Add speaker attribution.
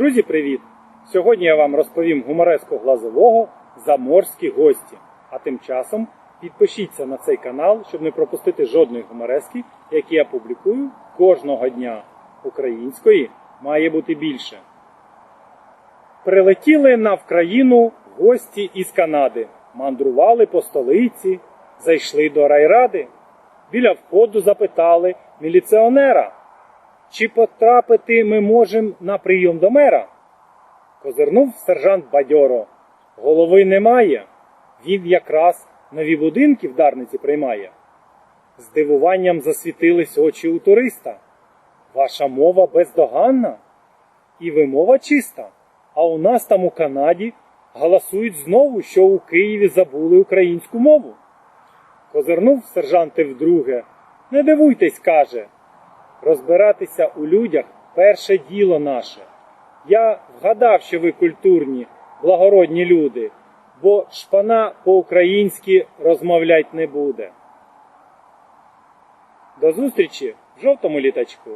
Speaker 1: Друзі, привіт! Сьогодні я вам розповім гумореску глазового заморські гості. А тим часом підпишіться на цей канал, щоб не пропустити жодної гуморески, які я публікую кожного дня. Української має бути більше. Прилетіли на Вкраїну гості із Канади, мандрували по столиці, зайшли до райради. Біля входу запитали міліціонера, чи потрапити ми можемо на прийом до мера? Козирнув сержант бадьоро. Голови немає. Він якраз нові будинки в Дарниці приймає. З дивуванням засвітились очі у туриста. Ваша мова бездоганна і вимова чиста. А у нас там у Канаді галасують знову, що у Києві забули українську мову. Козирнув сержанти вдруге. Не дивуйтесь, каже. Розбиратися у людях перше діло наше. Я вгадав, що ви культурні, благородні люди, бо шпана по-українськи розмовлять не буде. До зустрічі в жовтому літачку.